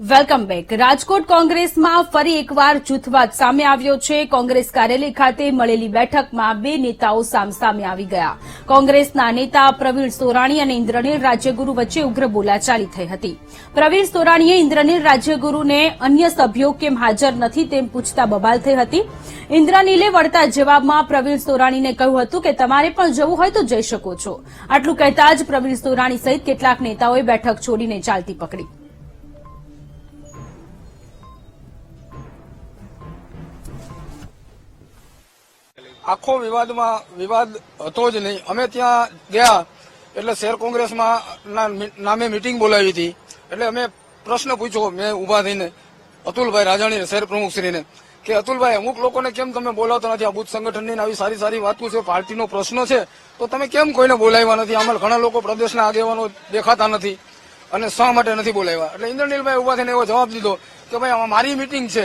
Welcome back. Rajkot કોંગ્રેસમાં ફરી એકવાર જૂથવાદ સામે આવ્યો છે. કોંગ્રેસ કાર્યાલય ખાતે મળેલી બેઠકમાં બે નેતાઓ સામસામે આવી ગયા. કોંગ્રેસના નેતા પ્રવીણ સોરાણી અને ઇન્દ્રનીલ રાજ્યગુરુ વચ્ચે ઉગ્ર બોલાચાલી થઈ હતી. પ્રવીણ સોરાણીએ ઇન્દ્રનીલ રાજ્યગુરુને અન્ય સભ્યો કેમ હાજર નથી તેમ પૂછતા બબાલ થઈ હતી. ઇન્દ્રનીલે વળતા જવાબમાં પ્રવીણ સોરાણીને કહ્યું હતું કે તમારે પણ જવું હોય તો જઈ શકો છો. આટલું કહેતા જ પ્રવીણ સોરાણી સહિત કેટલાક નેતાઓએ બેઠક છોડીને ચાલતી પકડી. આખો વિવાદમાં વિવાદ હતો જ નહીં. અમે ત્યાં ગયા એટલે શહેર કોંગ્રેસમાં નામે મિટિંગ બોલાવી હતી. એટલે અમે પ્રશ્ન પૂછ્યો. મેં ઊભા થઈને અતુલભાઈ રાજાણી શહેર પ્રમુખશ્રીને, કે અતુલભાઈ, અમુક લોકોને કેમ તમે બોલાવતા નથી? આ બુથ સંગઠનની આવી સારી સારી વાતો છે, પાર્ટીનો પ્રશ્ન છે. તો તમે કેમ કોઈને બોલાવ્યા નથી? આમાં ઘણા લોકો પ્રદેશના આગેવાનો દેખાતા નથી અને શા માટે નથી બોલાવ્યા? એટલે ઇન્દ્રનીલભાઈ ઊભા થઈને એવો જવાબ દીધો કે ભાઈ મારી મિટિંગ છે.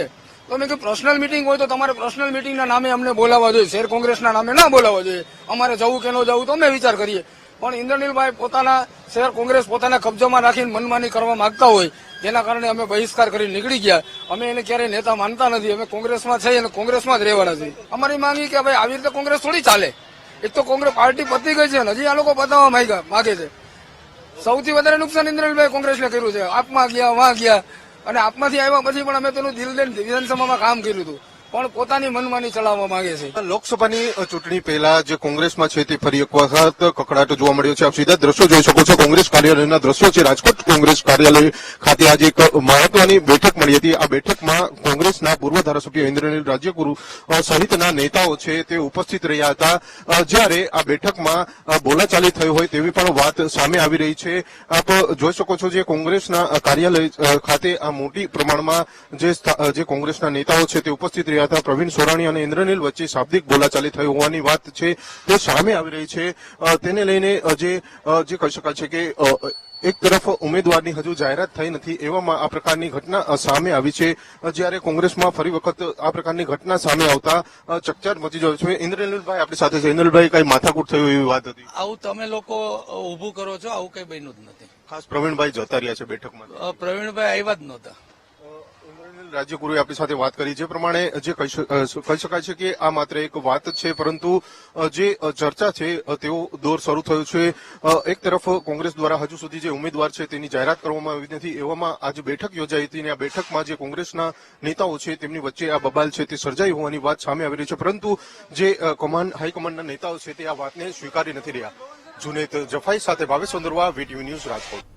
તો મેં કીધું પર્સનલ મિટિંગ હોય તો તમારે પર્સનલ મિટિંગના નામે અમને બોલાવવા જોઈએ. શેર કોંગ્રેસના નામે ના બોલાવવા જોઈએ. અમારે જવું કે ન જવું તો અમે વિચાર કરીએ. પણ ઇન્દ્રનીલભાઈ પોતાના શહેર કોંગ્રેસ પોતાના કબજામાં રાખીને મનમાની કરવા માંગતા હોય, જેના કારણે અમે બહિષ્કાર કરી નીકળી ગયા. અમે એને ક્યારેય નેતા માનતા નથી. અમે કોંગ્રેસમાં છે અને કોંગ્રેસમાં જ રહેવાના છીએ. અમારી માંગી કે ભાઈ આવી રીતે કોંગ્રેસ થોડી ચાલે. એક તો કોંગ્રેસ પાર્ટી પતી ગઈ છે હજી આ લોકો બતાવવા માંગ્યા માગે છે. સૌથી વધારે નુકસાન ઇન્દ્રનીલભાઈ કોંગ્રેસને કર્યું છે. આપમાં ગયા, વાં ગયા. અને આપમાંથી આવ્યા પછી પણ અમે તેનું દિલ દઈને વિધાનસભામાં કામ કર્યું હતું. પણ પોતાની મનમાની ચલાવવા માંગે છે. લોકસભાની ચૂંટણી પહેલા જે કોંગ્રેસમાં છે તે ફરી એક વખત કકડાટ જોવા મળ્યો છે. આપ સીધા દ્રશ્યો જોઈ શકો છો. કોંગ્રેસ કાર્યાલયના દ્રશ્યો છે. રાજકોટ કોંગ્રેસ કાર્યાલય ખાતે આજે એક મહત્વની બેઠક મળી હતી. આ બેઠકમાં કોંગ્રેસના પૂર્વ ધારાસભ્ય ઇન્દ્રનીલ રાજ્યગુરુ સહિતના નેતાઓ છે તે ઉપસ્થિત રહ્યા હતા. જ્યારે આ બેઠકમાં બોલાચાલી થઈ હોય તેવી પણ વાત સામે આવી રહી છે. આપ જોઈ શકો છો જે કોંગ્રેસના કાર્યાલય ખાતે આ મોટી પ્રમાણમાં જે જે કોંગ્રેસના નેતાઓ છે તે ઉપસ્થિત રહ્યા હતા. પ્રવીણ સોરાણી અને ઇન્દ્રનીલ વચ્ચે શાબ્દિક બોલાચાલી થઈ હોવાની વાત છે તે સામે આવી રહી છે. તેને લઈને જે જે કહી શકાય છે કે એક તરફ ઉમેદવારની હજુ જાહેરાત થઈ નથી એવામાં આ પ્રકારની ઘટના સામે આવી છે. જ્યારે કોંગ્રેસમાં ફરી વખત આ પ્રકારની ઘટના સામે આવતા ચકચાર મચી જાય છે. ઇન્દ્રનીલભાઈ આપણી સાથે છે. ઇન્દ્રનીલભાઈ કઈ માથાકૂટ થયું એવી વાત હતી? આવું તમે લોકો ઉભું કરો છો આવું કઈ બન્યું જ નથી. ખાસ પ્રવીણભાઈ જતા રહ્યા છે બેઠકમાં. પ્રવીણભાઈ આવ્યા જ નહોતા. રાજ્યગુરુએ આપણી સાથે વાત કરી. જે પ્રમાણે જે કહી શકાય છે કે આ માત્ર એક વાત છે, પરંતુ જે ચર્ચા છે તેઓ દોર શરૂ થયો છે. એક તરફ કોંગ્રેસ દ્વારા હજુ સુધી જે ઉમેદવાર છે તેની જાહેરાત કરવામાં આવી નથી, એવામાં આજે બેઠક યોજાઈ હતી અને આ બેઠકમાં જે કોંગ્રેસના નેતાઓ છે તેમની વચ્ચે આ બબાલ છે તે સર્જાઈ હોવાની વાત સામે આવી રહી છે. પરંતુ, જે કમાન્ડ હાઈકમાન્ડના નેતાઓ છે તે આ વાતને સ્વીકારી નથી રહ્યા. જુનેદ જફાઈ સાથે ભાવેશ ચંદ્રવા વીટીવી ન્યૂઝ રાજકોટ.